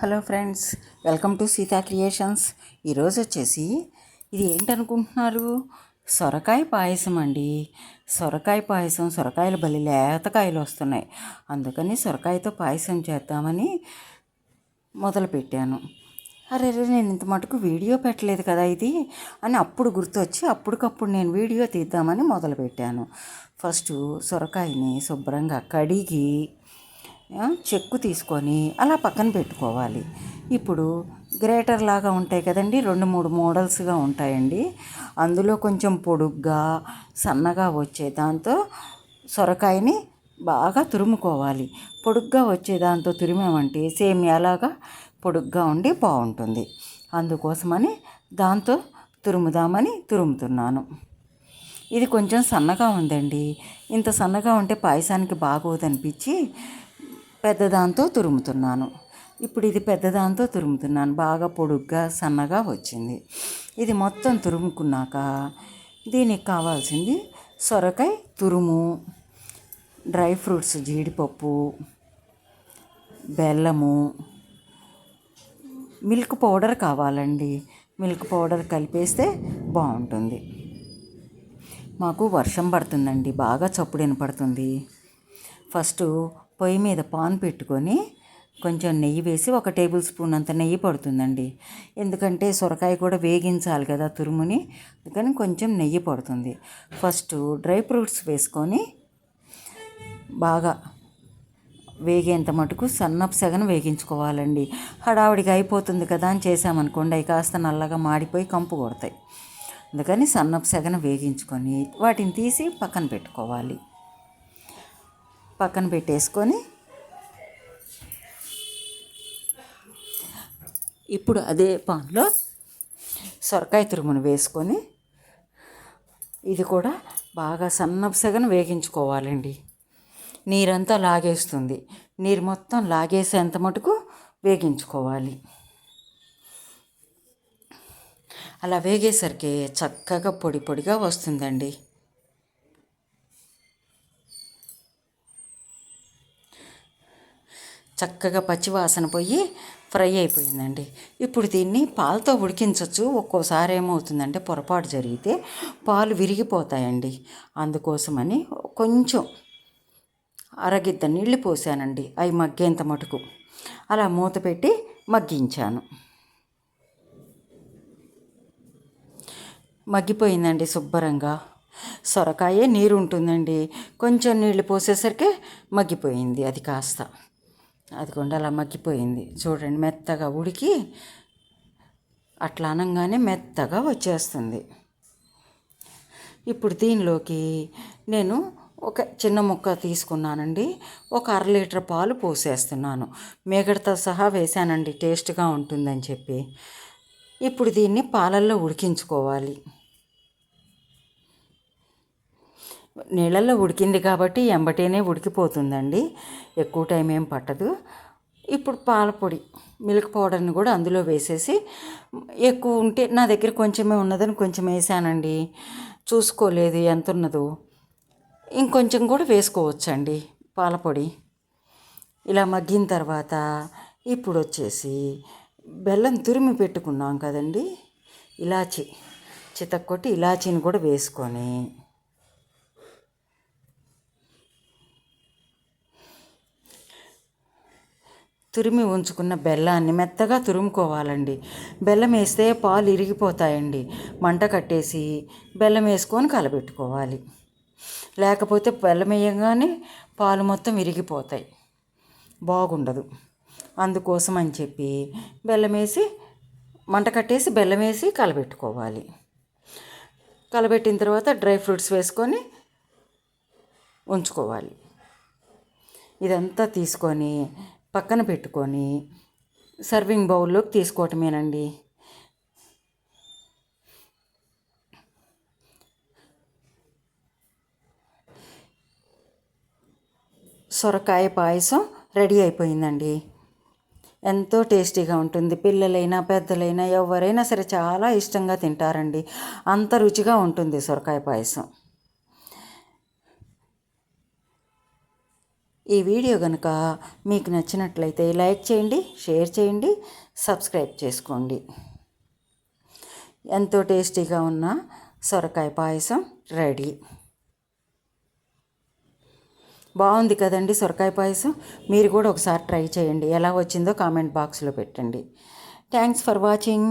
Hello friends welcome to Sita creations. ఈరోజు వచ్చేసి ఇది ఏంటనుకుంటున్నారు? సొరకాయ పాయసం అండి. సొరకాయ పాయసం సొరకాయలు బలి లేతకాయలు వస్తున్నాయి. అందుకని సొరకాయతో పాయసం చేద్దామని మొదలుపెట్టాను. అరే రే నేను ఇంత మటుకు వీడియో పెట్టలేదు కదా ఇది అని అప్పుడు గుర్తొచ్చి అప్పటికప్పుడు నేను వీడియో తీద్దామని మొదలుపెట్టాను. ఫస్ట్ సొరకాయని శుభ్రంగా కడిగి చెక్కు తీసుకొని అలా పక్కన పెట్టుకోవాలి. ఇప్పుడు గ్రేటర్ లాగా ఉంటాయి కదండి రెండు మూడు మోడల్స్గా ఉంటాయండి. అందులో కొంచెం పొడుగ్గా సన్నగా వచ్చే దాంతో సొరకాయని బాగా తురుముకోవాలి. పొడుగ్గా వచ్చే దాంతో తురిమేమంటే సేమియాలాగా పొడుగ్గా ఉండి బాగుంటుంది. అందుకోసమని దాంతో తురుముదామని తురుముతున్నాను. ఇది కొంచెం సన్నగా ఉందండి. ఇంత సన్నగా ఉంటే పాయసానికి బాగోదనిపించి పెద్దదాంతో తురుముతున్నాను. ఇప్పుడు ఇది పెద్దదాంతో తురుముతున్నాను. బాగా పొడుగ్గా సన్నగా వచ్చింది. ఇది మొత్తం తురుముకున్నాక దీనికి కావాల్సింది సొరకాయ తురుము డ్రై ఫ్రూట్స్ జీడిపప్పు బెల్లము. మిల్క్ పౌడర్ కావాలండి. మిల్క్ పౌడర్ కలిపేస్తే బాగుంటుంది. మాకు వర్షం పడుతుందండి. బాగా చప్పుడు వినపడుతుంది. ఫస్ట్ పొయ్యి మీద పాన్ పెట్టుకొని కొంచెం నెయ్యి వేసి ఒక టేబుల్ స్పూన్ అంత నెయ్యి పడుతుందండి. ఎందుకంటే సొరకాయ కూడా వేగించాలి కదా తురుముని అందుకని కొంచెం నెయ్యి పడుతుంది. ఫస్ట్ డ్రై ఫ్రూట్స్ వేసుకొని బాగా వేగేంత మటుకు సన్నపు సెగను వేగించుకోవాలండి. హడావిడిగా అయిపోతుంది కదా అని చేసామనుకోండి అవి కాస్త నల్లగా మాడిపోయి కంపు కొడతాయి. అందుకని సన్నపు సెగన వేగించుకొని వాటిని తీసి పక్కన పెట్టుకోవాలి. పక్కన పెట్టేసుకొని ఇప్పుడు అదే పాన్లో సొరకాయ తురుమును వేసుకొని ఇది కూడా బాగా సన్నపసగన వేగించుకోవాలండి. నీరంతా లాగేస్తుంది. నీరు మొత్తం లాగేసేంత మటుకు వేగించుకోవాలి. అలా వేగేసరికి చక్కగా పొడి పొడిగా వస్తుందండి. చక్కగా పచ్చివాసన పోయి ఫ్రై అయిపోయిందండి. ఇప్పుడు దీన్ని పాలతో ఉడికించవచ్చు ఒక్కోసారి ఏమవుతుందంటే పొరపాటు జరిగితే పాలు విరిగిపోతాయండి. అందుకోసమని కొంచెం అరగిద్ద నీళ్ళు పోసానండి. అవి మగ్గేంత మటుకు. అలా మూత పెట్టి మగ్గించాను. మగ్గిపోయిందండి శుభ్రంగా. సొరకాయే నీరు ఉంటుందండి. కొంచెం నీళ్ళు పోసేసరికి మగ్గిపోయింది అది కాస్త. అదిగోండి అలా మగ్గిపోయింది. చూడండి మెత్తగా ఉడికి అట్లా అనగానే మెత్తగా వచ్చేస్తుంది. ఇప్పుడు దీనిలోకి నేను ఒక చిన్న ముక్క తీసుకున్నానండి. ఒక అర లీటర్ పాలు పోసేస్తున్నాను. మేగడతో సహా వేసానండి టేస్ట్గా ఉంటుందని చెప్పి. ఇప్పుడు దీన్ని పాలల్లో ఉడికించుకోవాలి. నీళ్ళల్లో ఉడికింది కాబట్టి ఎంబటేనే ఉడికిపోతుందండి. ఎక్కువ టైం ఏం పట్టదు. ఇప్పుడు పాలపొడి మిల్క్ పౌడర్ని కూడా అందులో వేసేసి ఎక్కువ ఉంటే నా దగ్గర కొంచెమే ఉన్నదని కొంచెం వేసానండి. చూసుకోలేదు ఎంత ఉన్నదో. ఇంకొంచెం కూడా వేసుకోవచ్చండి పాలపొడి ఇలా మగ్గిన తర్వాత ఇప్పుడు వచ్చేసి బెల్లం తురిమి పెట్టుకున్నాం కదండి. ఇలాచి చితక్కొట్టి ఇలాచీని కూడా వేసుకొని తురిమి ఉంచుకున్న బెల్లాన్ని మెత్తగా తురుముకోవాలండి. బెల్లం వేస్తే పాలు ఇరిగిపోతాయండి. మంట కట్టేసి బెల్లం వేసుకొని కలబెట్టుకోవాలి. లేకపోతే బెల్లం వేయగానే పాలు మొత్తం విరిగిపోతాయి బాగుండదు. అందుకోసం అని చెప్పి బెల్లం వేసి మంట కట్టేసి బెల్లం వేసి కలబెట్టుకోవాలి. కలబెట్టిన తర్వాత డ్రై ఫ్రూట్స్ వేసుకొని ఉంచుకోవాలి. ఇదంతా తీసుకొని పక్కన పెట్టుకొని సర్వింగ్ బౌల్లోకి తీసుకోవటమేనండి. సొరకాయ పాయసం రెడీ అయిపోయిందండి. ఎంతో టేస్టీగా ఉంటుంది. పిల్లలైనా పెద్దలైనా ఎవరైనా సరే చాలా ఇష్టంగా తింటారండి. అంత రుచిగా ఉంటుంది సొరకాయ పాయసం. ఈ వీడియో కనుక మీకు నచ్చినట్లయితే లైక్ చేయండి షేర్ చేయండి సబ్స్క్రైబ్ చేసుకోండి. ఎంతో టేస్టీగా ఉన్న సొరకాయ పాయసం రెడీ. బాగుంది కదండి సొరకాయ పాయసం? మీరు కూడా ఒకసారి ట్రై చేయండి. ఎలా వచ్చిందో కామెంట్ బాక్స్లో పెట్టండి. Thanks for watching.